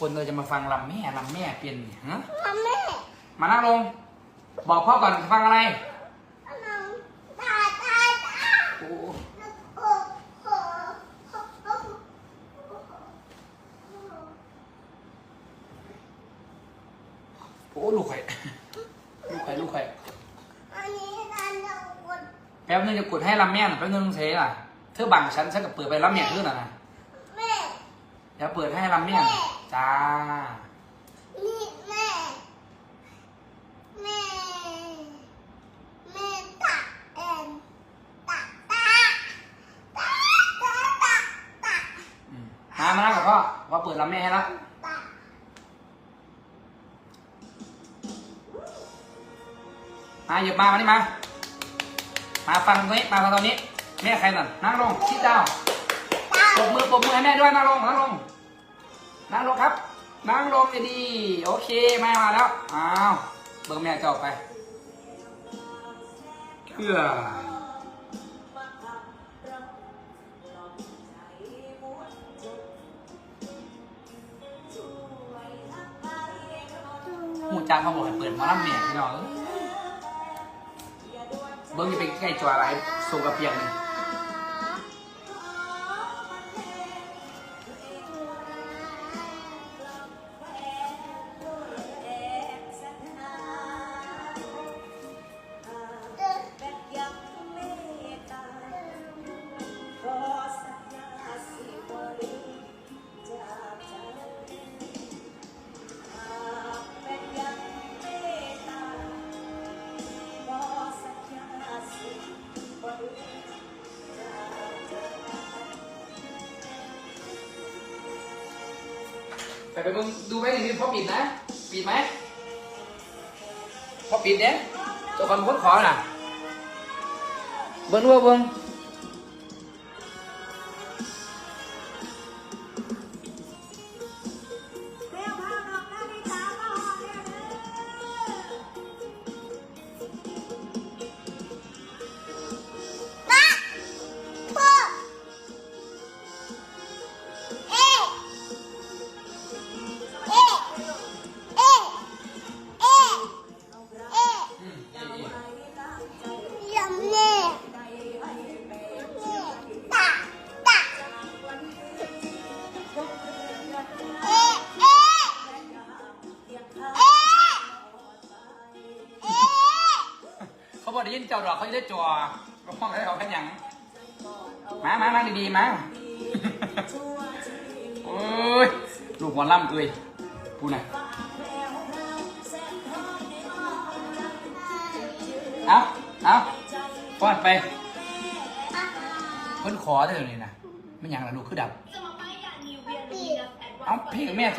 คนเราจะมาฟังลำแม่ลำแม่เปลี่ยนฮะมาแม่มานั่งลง บอกพ่อก่อนฟังอะไรน้องตาตาตาโอ้โอ้โหโอ้โหโอ้ลูกไข่ลูกไข่ลูกไข่อันนี้ร้านเราคนแป๊บนึงจะกดให้ลำแม่หน่อยแป๊บนึงเซ่ล่ะเธอบังฉันฉันก็เปิดไปลำแม่ขึ้นอะนะแม่เดี๋ยวเปิดให้ลำแม่หน่ อยจ้านี่แม่ แม่ แม่ตักเอ็นตักตาตาตาตักตักอืมมามานั่งกับพ่อพ่อเปิดลำแม่ให้แล้วตักมาหยิบมามานี่มา มาฟังตรงนี้ มาฟังตรงนี้ แม่ใครน่ะนั่งลงชิดดาวตักปรบมือปรบมือให้แม่ด้วยนั่งลงนั่งลง นั่งลงครับ นั่งลงดีๆโอเคแม่มาแล้ว อ้าวเบิ่งแม่จะออกไปเพื่อหมูจ้าเขาบอกให้เปิดหมอลำเมียพี่น้องเอ้ยเบิ้งจะเป็นใกล้จัวอะไรสูงกับเปียกนี่ ไปไปมึงดูไหมนี่พ่อปิดนะปิดไหมพ่อปิดเนี่ยจะกันพ้นขอน่ะเบิ้งว่าเบิ้ง บอกได้ยินเจ้าดอกเขาจะได้จัวก็ห้องให้เขาแค่ยังมามานั่งดีๆมาโอ้ยลูกหมอล่ำเอ้ยพูดหน่อยเอาเอาป้อนไป เพิ่นขอได้เลยนี่นะไม่หยังละลูกคือดับเอาเพลงแม่ถือ